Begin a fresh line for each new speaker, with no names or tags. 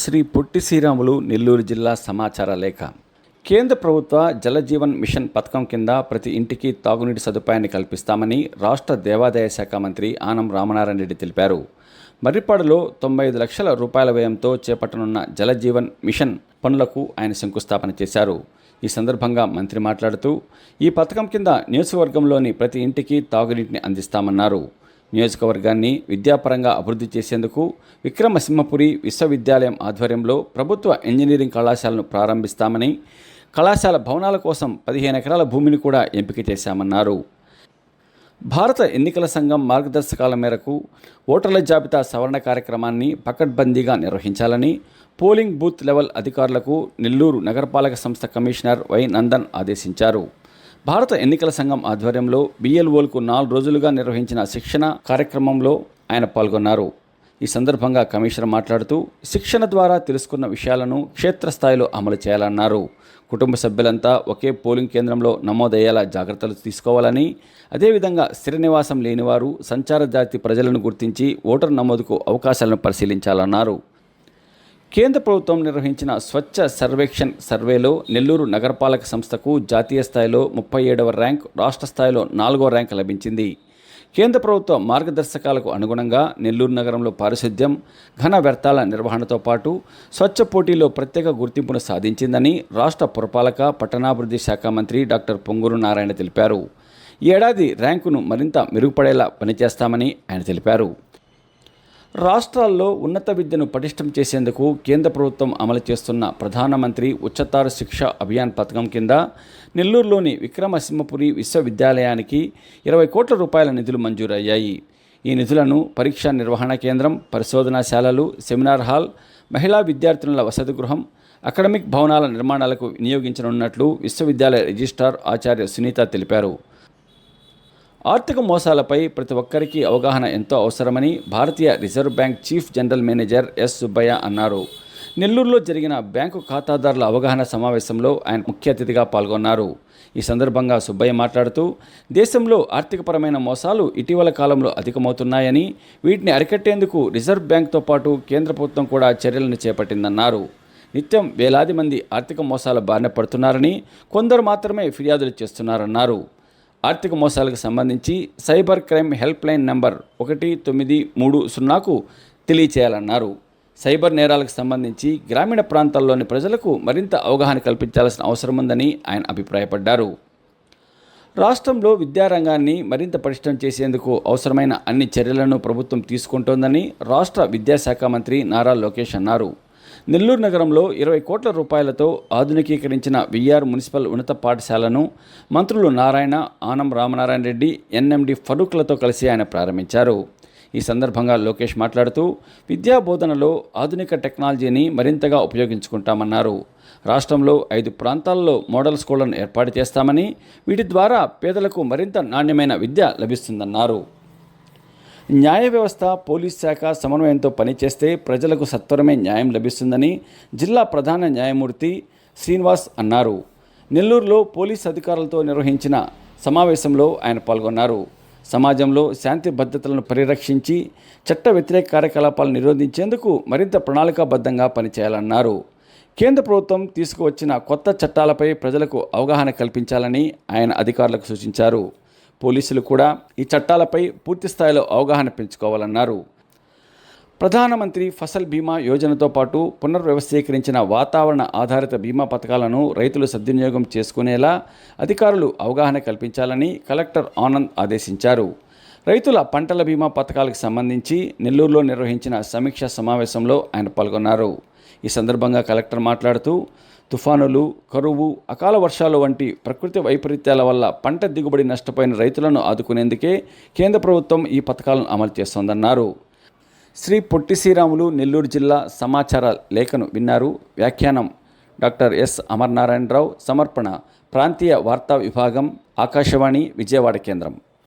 శ్రీ పొట్టి శ్రీరాములు నెల్లూరు జిల్లా సమాచార లేఖ. కేంద్ర ప్రభుత్వ జలజీవన్ మిషన్ పథకం కింద ప్రతి ఇంటికి తాగునీటి సదుపాయాన్ని కల్పిస్తామని రాష్ట్ర దేవాదాయ శాఖ మంత్రి ఆనం రామనారాయణ రెడ్డి తెలిపారు. మర్రిపాడులో తొంభై ఐదు లక్షల రూపాయల వ్యయంతో చేపట్టనున్న జలజీవన్ మిషన్ పనులకు ఆయన శంకుస్థాపన చేశారు. ఈ సందర్భంగా మంత్రి మాట్లాడుతూ ఈ పథకం కింద నియోజకవర్గంలోని ప్రతి ఇంటికి తాగునీటిని అందిస్తామన్నారు. నియోజకవర్గాన్ని విద్యాపరంగా అభివృద్ధి చేసేందుకు విక్రమసింహపురి విశ్వవిద్యాలయం ఆధ్వర్యంలో ప్రభుత్వ ఇంజనీరింగ్ కళాశాలను ప్రారంభిస్తామని కళాశాల భవనాల కోసం పదిహేను ఎకరాల భూమిని కూడా ఎంపిక చేశామన్నారు. భారత ఎన్నికల సంఘం మార్గదర్శకాల మేరకు ఓటర్ల జాబితా సవరణ కార్యక్రమాన్ని పకడ్బందీగా నిర్వహించాలని పోలింగ్ బూత్ లెవెల్ అధికారులకు నెల్లూరు నగరపాలక సంస్థ కమిషనర్ వై నందన్ ఆదేశించారు. భారత ఎన్నికల సంఘం ఆధ్వర్యంలో బిఎల్ఓలకు నాలుగు రోజులుగా నిర్వహించిన శిక్షణ కార్యక్రమంలో ఆయన పాల్గొన్నారు. ఈ సందర్భంగా కమిషనర్ మాట్లాడుతూ శిక్షణ ద్వారా తెలుసుకున్న విషయాలను క్షేత్రస్థాయిలో అమలు చేయాలన్నారు. కుటుంబ సభ్యులంతా ఒకే పోలింగ్ కేంద్రంలో నమోదయ్యేలా జాగ్రత్తలు తీసుకోవాలని అదేవిధంగా స్థిర నివాసం లేనివారు సంచార జాతి ప్రజలను గుర్తించి ఓటర్ నమోదుకు అవకాశాలను పరిశీలించాలన్నారు. కేంద్ర ప్రభుత్వం నిర్వహించిన స్వచ్ఛ సర్వేక్షణ్ సర్వేలో నెల్లూరు నగరపాలక సంస్థకు జాతీయ స్థాయిలో ముప్పై ఏడవ ర్యాంక్ రాష్ట్ర స్థాయిలో నాలుగో ర్యాంక్ లభించింది. కేంద్ర ప్రభుత్వ మార్గదర్శకాలకు అనుగుణంగా నెల్లూరు నగరంలో పారిశుద్ధ్యం ఘన వ్యర్థాల నిర్వహణతో పాటు స్వచ్ఛ పోటీలో ప్రత్యేక గుర్తింపును సాధించిందని రాష్ట్ర పురపాలక పట్టణాభివృద్ధి శాఖ మంత్రి డాక్టర్ పొంగూరు నారాయణ తెలిపారు. ఈ ఏడాది ర్యాంకును మరింత మెరుగుపడేలా పనిచేస్తామని ఆయన తెలిపారు. రాష్ట్రాల్లో ఉన్నత విద్యను పటిష్టం చేసేందుకు కేంద్ర ప్రభుత్వం అమలు చేస్తున్న ప్రధానమంత్రి ఉచ్చతార శిక్ష అభియాన్ పథకం కింద నెల్లూరులోని విక్రమసింహపురి విశ్వవిద్యాలయానికి ఇరవై కోట్ల రూపాయల నిధులు మంజూరయ్యాయి. ఈ నిధులను పరీక్షా నిర్వహణ కేంద్రం పరిశోధనాశాలలు సెమినార్ హాల్ మహిళా విద్యార్థినుల వసతి గృహం అకాడమిక్ భవనాల నిర్మాణాలకు వినియోగించనున్నట్లు విశ్వవిద్యాలయ రిజిస్ట్రార్ ఆచార్య సునీత తెలిపారు. ఆర్థిక మోసాలపై ప్రతి ఒక్కరికి అవగాహన ఎంతో అవసరమని భారతీయ reserve bank chief general manager S Subbaiah అన్నారు. నెల్లూరులో జరిగిన బ్యాంకు ఖాతాదారుల అవగాహన సమావేశంలో ఆయన ముఖ్య అతిథిగా పాల్గొన్నారు. ఈ సందర్భంగా సుబ్బయ్య మాట్లాడుతూ దేశంలో ఆర్థికపరమైన మోసాలు ఇటీవల కాలంలో అధికమవుతున్నాయని వీటిని అరికట్టేందుకు రిజర్వ్ బ్యాంక్తో పాటు కేంద్ర ప్రభుత్వం కూడా చర్యలను చేపట్టిందన్నారు. నిత్యం వేలాది మంది ఆర్థిక మోసాల బారిన పడుతున్నారని కొందరు మాత్రమే ఫిర్యాదులు చేస్తున్నారన్నారు. ఆర్థిక మోసాలకు సంబంధించి cyber crime help line number ఒకటి తొమ్మిది మూడు సున్నాకు తెలియచేయాలన్నారు. సైబర్ నేరాలకు సంబంధించి గ్రామీణ ప్రాంతాల్లోని ప్రజలకు మరింత అవగాహన కల్పించాల్సిన అవసరం ఉందని ఆయన అభిప్రాయపడ్డారు. రాష్ట్రంలో విద్యారంగాన్ని మరింత పటిష్టం చేసేందుకు అవసరమైన అన్ని చర్యలను ప్రభుత్వం తీసుకుంటోందని రాష్ట్ర విద్యాశాఖ మంత్రి నారా లోకేష్ అన్నారు. నెల్లూరు నగరంలో ఇరవై కోట్ల రూపాయలతో ఆధునికీకరించిన విఆర్ మున్సిపల్ ఉన్నత పాఠశాలను మంత్రులు నారాయణ ఆనం రామనారాయణ రెడ్డి ఎన్ఎండి ఫరూక్లతో కలిసి ఆయన ప్రారంభించారు. ఈ సందర్భంగా లోకేష్ మాట్లాడుతూ విద్యా బోధనలో ఆధునిక టెక్నాలజీని మరింతగా ఉపయోగించుకుంటామన్నారు. రాష్ట్రంలో ఐదు ప్రాంతాల్లో మోడల్ స్కూళ్ళను ఏర్పాటు చేస్తామని వీటి ద్వారా పేదలకు మరింత నాణ్యమైన విద్య లభిస్తుందన్నారు. న్యాయ వ్యవస్థ పోలీస్ శాఖ సమన్వయంతో పనిచేస్తే ప్రజలకు సత్వరమే న్యాయం లభిస్తుందని జిల్లా ప్రధాన న్యాయమూర్తి శ్రీనివాస్ అన్నారు. నెల్లూరులో పోలీస్ అధికారులతో నిర్వహించిన సమావేశంలో ఆయన పాల్గొన్నారు. సమాజంలో శాంతి భద్రతలను పరిరక్షించి చట్ట వ్యతిరేక కార్యకలాపాలను నిరోధించేందుకు మరింత ప్రణాళికాబద్ధంగా పనిచేయాలన్నారు. కేంద్ర ప్రభుత్వం తీసుకువచ్చిన కొత్త చట్టాలపై ప్రజలకు అవగాహన కల్పించాలని ఆయన అధికారులకు సూచించారు. పోలీసులు కూడా ఈ చట్టాలపై పూర్తి స్థాయిలో అవగాహన పెంచుకోవాలన్నారు. ప్రధానమంత్రి ఫసల్ బీమా యోజనతో పాటు పునర్వ్యవస్థీకరించిన వాతావరణ ఆధారిత బీమా పథకాలను రైతులు సద్వినియోగం చేసుకునేలా అధికారులు అవగాహన కల్పించాలని కలెక్టర్ ఆనంద్ ఆదేశించారు. రైతుల పంటల బీమా పథకాలకు సంబంధించి నెల్లూరులో నిర్వహించిన సమీక్ష సమావేశంలో ఆయన పాల్గొన్నారు. ఈ సందర్భంగా కలెక్టర్ మాట్లాడుతూ తుఫానులు కరువు అకాల వర్షాలు వంటి ప్రకృతి వైపరీత్యాల వల్ల పంట దిగుబడి నష్టపోయిన రైతులను ఆదుకునేందుకే కేంద్ర ప్రభుత్వం ఈ పథకాలను అమలు చేస్తోందన్నారు. శ్రీ పొట్టి శ్రీరాములు నెల్లూరు జిల్లా సమాచార లేఖను విన్నారు. వ్యాఖ్యానం డాక్టర్ ఎస్ అమర్నారాయణరావు సమర్పణ ప్రాంతీయ వార్తా విభాగం ఆకాశవాణి విజయవాడ కేంద్రం.